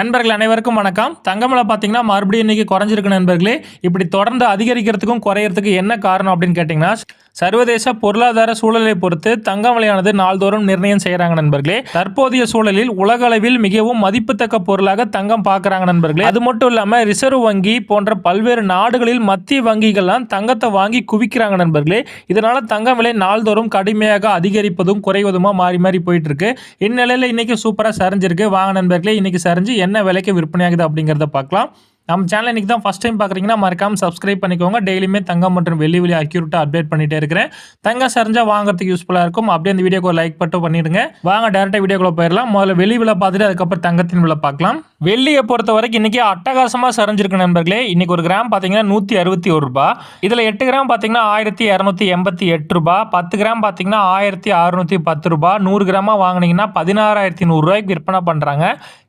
நண்பர்கள் அனைவருக்கும் வணக்கம். தங்கமலை பார்த்தீங்கன்னா மறுபடியும் இன்னைக்கு குறைஞ்சிருக்கு நண்பர்களே. இப்படி தொடர்ந்து அதிகரிக்கிறதுக்கும் குறையிறதுக்கு என்ன காரணம் அப்படின்னு கேட்டிங்கன்னா சர்வதேச பொருளாதார சூழலை பொறுத்து தங்கம் விலையானது நாள்தோறும் நிர்ணயம் செய்கிறாங்க நண்பர்களே. தற்போதைய சூழலில் உலக அளவில் மிகவும் மதிப்புத்தக்க பொருளாக தங்கம் பார்க்குறாங்க நண்பர்களே. அது மட்டும் இல்லாமல் ரிசர்வ் வங்கி போன்ற பல்வேறு நாடுகளில் மத்திய வங்கிகள்லாம் தங்கத்தை வாங்கி குவிக்கிறாங்க நண்பர்களே. இதனால தங்கம் விலை நாள்தோறும் கடுமையாக அதிகரிப்பதும் குறைவதுமா மாறி மாறி போயிட்டு இருக்கு இந்நிலையில் இன்னைக்கு சூப்பராக சரிஞ்சிருக்கு. வாங்க நண்பர்களே இன்னைக்கு சரிஞ்சு என்ன விலைக்கு விற்பனையாகுது அப்படிங்கிறத பார்க்கலாம். நம்ம சேனல் இன்றைக்கி தான் ஃபஸ்ட் டைம் பார்க்குறீங்கன்னா மறக்காம சப்ஸ்கிரைப் பண்ணிக்கோங்க. டெய்லியுமே தங்கம் மற்றும் வெள்ளி வெளி அக்யூரேட்டாக அப்டேட் பண்ணிகிட்டே இருக்கிறேன். தங்கம் சரிஞ்சா வாங்குறதுக்கு யூஸ்ஃபுல்லாக இருக்கும். அப்படியே அந்த வீடியோக்கு லைக் மட்டும் பண்ணிடுங்க. வாங்க டேரெக்டாக வீடியோக்குள்ளே போயிடலாம். முதல்ல வெள்ளி விலை பார்த்துட்டு அதுக்கப்புறம் தங்கத்தின் விலை பார்க்கலாம். வெள்ளியை பொறுத்த வரைக்கும் இன்றைக்கி அட்டகாசமாக சரிஞ்சிருக்கு நண்பர்களே. இன்றைக்கி ஒரு கிராம் பார்த்தீங்கன்னா நூற்றி அறுபத்தி ஒரு ரூபா. இதில் எட்டு கிராம் பார்த்தீங்கன்னா ஆயிரத்தி இரநூத்தி எண்பத்தி எட்டு ரூபா. பத்து கிராம் பார்த்தீங்கன்னா ஆயிரத்தி அறுநூற்றி பத்து ரூபா. நூறு கிராமாக வாங்கினீங்கன்னா பதினாறாயிரத்தி நூறுரூவாய்க்கு விற்பனை பண்ணுறாங்க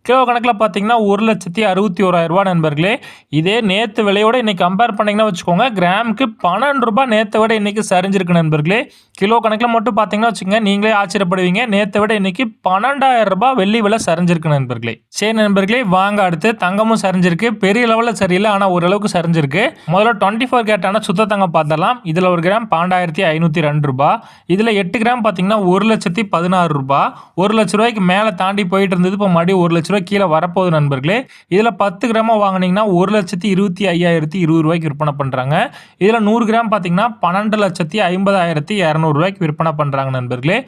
கிலோ கணக்கில் பார்த்தீங்கன்னா ஒரு லட்சத்தி அறுபத்தி ஓராயிரரூபா நண்பர்களே. இதே நேற்று விலையோட இன்றைக்கி கம்பேர் பண்ணிங்கன்னா வச்சுக்கோங்க கிராமுக்கு பன்னெண்டு ரூபாய் நேற்றை விட இன்றைக்கி சரிஞ்சிருக்கு நண்பர்களே. கிலோ கணக்கில் மட்டும் பார்த்தீங்கன்னா வச்சுக்கோங்க நீங்களே ஆச்சரியப்படுவீங்க. நேற்றை விட இன்றைக்கி பன்னெண்டாயிரம் ரூபாய் வெள்ளி விலை சரிஞ்சிருக்கு நண்பர்களே. சரி நண்பர்களே வாங்க அடுத்து. தங்கமும் சரிஞ்சிருக்கு. பெரிய லெவலில் சரியில்லை ஆனால் ஓரளவுக்கு சரிஞ்சிருக்கு. முதல்ல டுவெண்ட்டி ஃபோர் கேட்டான சுத்த தங்கம் பார்த்தலாம் இதில் ஒரு கிராம் பன்னெண்டாயிரத்தி ஐநூற்றி ரெண்டு ரூபா இதில் எட்டு கிராம் பார்த்தீங்கன்னா ஒரு லட்சத்தி பதினாறு ரூபாய். ஒரு லட்ச ரூபாய்க்கு மேலே தாண்டி போயிட்டு இருந்தது இப்போ மறுபடியும் ஒரு லட்சம் ரூபாய் கீழே வரப்போகுது நண்பர்களே. இதில் பத்து கிராமாக வாங்கினீங்கன்னா ஒரு லட்சத்தி இருபத்தி ஐயாயிரத்தி இருபது ரூபாய்க்கு விற்பனை பண்ணுறாங்க இதில் நூறு கிராம் பார்த்தீங்கன்னா பன்னெண்டு லட்சத்தி ஐம்பதாயிரத்தி இரநூறுவாய்க்கு விற்பனை பண்ணுறாங்க நண்பர்களே.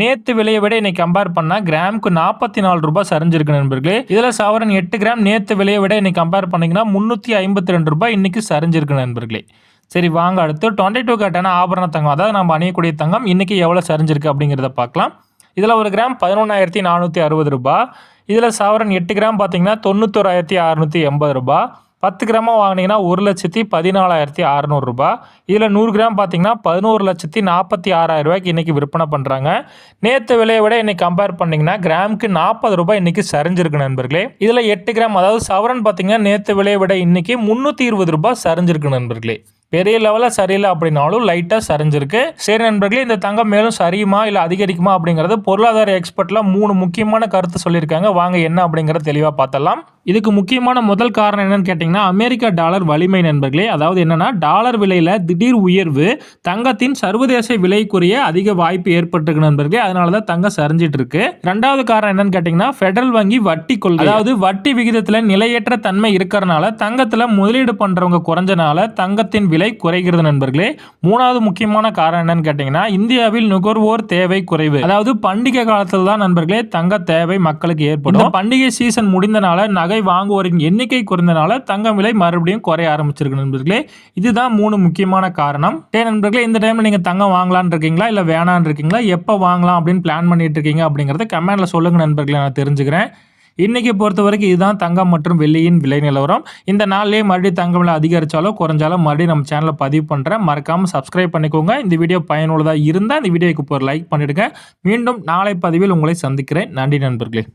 நேற்று விலையை விட இன்னைக்கு கம்பேர் பண்ணால் கிராமுக்கு நாற்பத்தி நாலு ரூபாய் சரிஞ்சிருக்கு நண்பர்களே. இதில் சவரன் எட்டு கிராம் நேற்று விலையை விட இன்னைக்கு கம்பேர் பண்ணிங்கன்னா முந்நூற்றி ஐம்பத்தி ரெண்டு ரூபாய் இன்றைக்கி சரிஞ்சிருக்கு நண்பர்களே. சரி வாங்க அடுத்து. டுவெண்ட்டி டூ கேட்டான ஆபரண தங்கம். அதாவது நம்ம அணியக்கூடிய தங்கம் இன்றைக்கி எவ்வளோ சரிஞ்சிருக்கு அப்படிங்கிறத பார்க்கலாம். இதில் ஒரு கிராம் பதினொன்றாயிரத்தி நானூற்றி அறுபது ரூபாய். இதில் சவரன் எட்டு கிராம் பார்த்தீங்கன்னா தொண்ணூத்தோராயிரத்தி அறநூற்றி எண்பது ரூபாய் பத்து கிராமாக வாங்கினீங்கன்னா ஒரு லட்சத்தி பதினாலாயிரத்தி அறநூறுரூபா இதில் நூறு கிராம் பார்த்தீங்கன்னா பதினோரு லட்சத்தி நாற்பத்தி ஆறாயிரம் ரூபாய்க்கு இன்றைக்கி விற்பனை பண்ணுறாங்க நேற்று விலையை விட இன்றைக்கி கம்பேர் பண்ணிங்கன்னா கிராமுக்கு நாற்பது ரூபாய் இன்றைக்கி சரிஞ்சிருக்கு நண்பர்களே. இதில் எட்டு கிராம் அதாவது சவரன் பார்த்தீங்கன்னா நேற்று விலையை விட இன்றைக்கி முந்நூற்றி இருபது ரூபாய் சரிஞ்சிருக்கு நண்பர்களே. பெரிய லெவலில் சரியில்லை அப்படின்னாலும் லைட்டாக சரிஞ்சிருக்கு. சரி நண்பர்களே இந்த தங்கம் மேலும் சரியுமா இல்லை அதிகரிக்குமா அப்படிங்கிறது பொருளாதார எக்ஸ்பர்ட்லாம் மூணு முக்கியமான கருத்து சொல்லியிருக்காங்க. வாங்க என்ன அப்படிங்கிறத தெளிவாக பார்த்தலாம் இதுக்கு முக்கியமான முதல் காரணம் என்னன்னு கேட்டிங்கன்னா அமெரிக்கா டாலர் வலிமை நண்பர்களே அதாவது என்னன்னா டாலர் விலையில் திடீர் உயர்வு தங்கத்தின் சர்வதேச விலைக்குரிய அதிக வாய்ப்பு ஏற்பட்டிருக்கு நண்பர்களே அதனால தான் தங்கம் சரிஞ்சிட்டு இருக்கு ரெண்டாவது காரணம் என்னன்னு கேட்டிங்கன்னா ஃபெடரல் வங்கி வட்டி கொள்கை. அதாவது வட்டி விகிதத்தில் நிலையற்ற தன்மை இருக்கிறனால தங்கத்தில் முதலீடு பண்ணுறவங்க குறைஞ்சனால தங்கத்தின் விலை குறைகிறது நண்பர்களே. மூணாவது முக்கியமான காரணம் என்னன்னு கேட்டிங்கன்னா இந்தியாவில் நுகர்வோர் தேவை குறைவு. அதாவது பண்டிகை காலத்தில் தான் நண்பர்களே தங்க தேவை மக்களுக்கு ஏற்படும். பண்டிகை சீசன் முடிந்தனால நக வாங்குவோரின் எண்ணிக்கை குறைந்தனால தங்கம் விலை மறுபடியும் குறைய ஆரம்பிச்சிருக்கு நண்பர்களே. இதுதான் மூணு முக்கியமான காரணம். டே நண்பர்களே இந்த டைம்ல நீங்க தங்கம் வாங்கலாம்னு இருக்கீங்களா? இல்ல வேணான்னு இருக்கீங்களா? எப்போ வாங்கலாம் அப்படின்னு பிளான் பண்ணிட்டு இருக்கீங்க அப்படிங்கறத கமெண்ட்ல சொல்லுங்க நண்பர்களே நான் தெரிஞ்சுக்கிறேன். இன்னைக்கு பொறுத்த வரைக்கும் இதுதான் தங்கம் மற்றும் வெள்ளியின் விலை நிலவரம். இந்த நாள்லேயே மறுபடியும் தங்கம் விலை அதிகரித்தாலோ குறைஞ்சாலும் மறுபடியும் நம்ம சேனலில் பதிவு பண்ணுறேன் மறக்காமல் சப்ஸ்கிரைப் பண்ணிக்கோங்க. இந்த வீடியோ பயனுள்ளதாக இருந்தால் இந்த வீடியோக்கு ஒரு லைக் பண்ணிடுங்க. மீண்டும் நாளை பதிவில் உங்களை சந்திக்கிறேன். நன்றி நண்பர்களே.